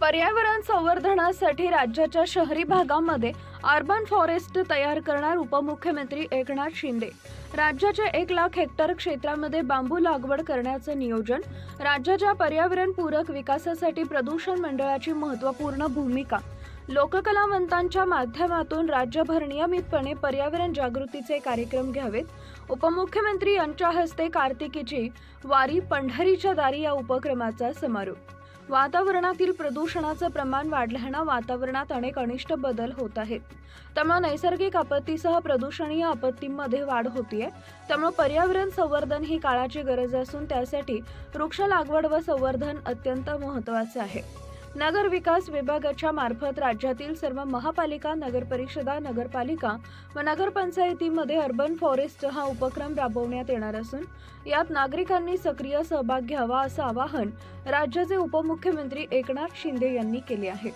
पर्यावरण संवर्धनासाठी राज्याच्या शहरी भागामध्ये अर्बन फॉरेस्ट तयार करणार उपमुख्यमंत्री एकनाथ शिंदे. राज्याच्या एक लाख हेक्टर क्षेत्रामध्ये बांबू लागवड करण्याचं नियोजन राज्याच्या पर्यावरणपूरक विकासासाठी प्रदूषण मंडळाची महत्त्वपूर्ण भूमिका. लोककलावंतांच्या माध्यमातून राज्यभर नियमितपणे पर्यावरण जागृतीचे कार्यक्रम घ्यावेत. उपमुख्यमंत्री यांच्या हस्ते कार्तिकीची वारी पंढरीच्या दारी या उपक्रमाचा समारोप. वातावरणातील प्रदूषणाचं प्रमाण वाढल्यानं वातावरणात अनेक अनिष्ट बदल होत आहेत. त्यामुळे नैसर्गिक आपत्तीसह प्रदूषणीय आपत्तींमध्ये वाढ होतीये. त्यामुळे पर्यावरण संवर्धन ही काळाची गरज असून त्यासाठी वृक्ष लागवड व संवर्धन अत्यंत महत्त्वाचे आहे. नगर विकास विभागाच्या मार्फत राज्यातील सर्व महापालिका नगरपरिषदा नगरपालिका व नगरपंचायतीमध्ये अर्बन फॉरेस्ट हा उपक्रम राबवण्यात येणार असून यात नागरिकांनी सक्रिय सहभाग घ्यावा असं आवाहन राज्याचे उपमुख्यमंत्री एकनाथ शिंदे यांनी केले आहे.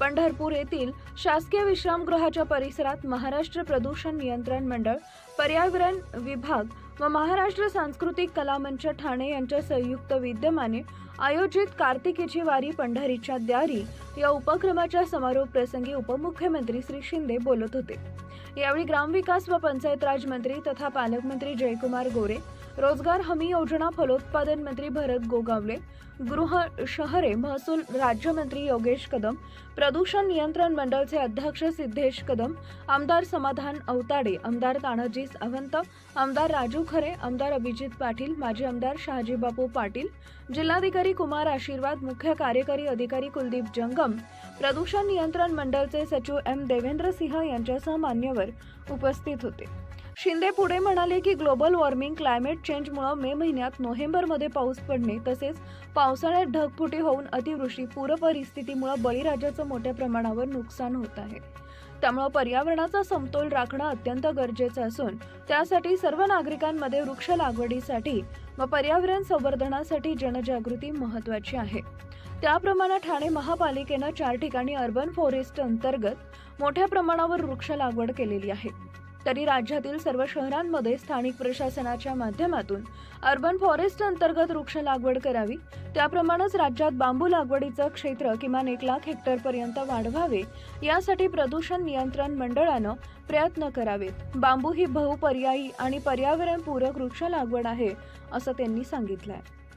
पंढरपूर येथील शासकीय विश्रामगृहाच्या परिसरात महाराष्ट्र प्रदूषण नियंत्रण मंडळ पर्यावरण विभाग व महाराष्ट्र सांस्कृतिक कला मंच ठाणे यांच्या संयुक्त विद्यमाने आयोजित कार्तिकीची वारी पंढरीच्या द्यारी या उपक्रमाच्या समारोप प्रसंगी उपमुख्यमंत्री श्री शिंदे बोलत होते. यावेळी ग्रामविकास व पंचायत राज मंत्री तथा पालकमंत्री जयकुमार गोरे रोजगार हमी योजना फलोत्पादन मंत्री भरत गोगावले. गृह शहरे महसूल राज्यमंत्री योगेश कदम. प्रदूषण नियंत्रण मंडळचे अध्यक्ष सिद्धेश कदम. आमदार समाधान अवताडे आमदार तानाजी सावंत आमदार राजू खरे. आमदार अभिजित पाटील. माजी आमदार शहाजीबापू पाटील. जिल्हाधिकारी कुमार आशीर्वाद. मुख्य कार्यकारी अधिकारी कुलदीप जंगम. प्रदूषण नियंत्रण मंडळचे सचिव एम देवेंद्र सिंह यांच्यासह मान्यवर उपस्थित होते. शिंदे पुढे म्हणाले की ग्लोबल वॉर्मिंग क्लायमेट चेंजमुळे मे महिन्यात नोव्हेंबरमध्ये पाऊस पडणे तसेच पावसाळ्यात ढगफुटी होऊन अतिवृष्टी पूर परिस्थितीमुळे बळीराजाचं मोठ्या प्रमाणावर नुकसान होत आहे. त्यामुळे पर्यावरणाचा समतोल राखणं अत्यंत गरजेचं असून त्यासाठी सर्व नागरिकांमध्ये वृक्ष लागवडीसाठी व पर्यावरण संवर्धनासाठी जनजागृती महत्त्वाची आहे. त्याप्रमाणे ठाणे महापालिकेनं चार ठिकाणी अर्बन फॉरेस्ट अंतर्गत मोठ्या प्रमाणावर वृक्ष लागवड केलेली आहे. तरी राज्यातील सर्व शहरांमध्ये स्थानिक प्रशासनाच्या माध्यमातून अर्बन फॉरेस्ट अंतर्गत वृक्ष लागवड करावी. त्याप्रमाणेच राज्यात बांबू लागवडीचं क्षेत्र किमान एक लाख हेक्टरपर्यंत वाढवावे. यासाठी प्रदूषण नियंत्रण मंडळानं प्रयत्न करावेत. बांबू ही बहुपर्यायी आणि पर्यावरणपूरक वृक्ष लागवड आहे असं त्यांनी सांगितलंय.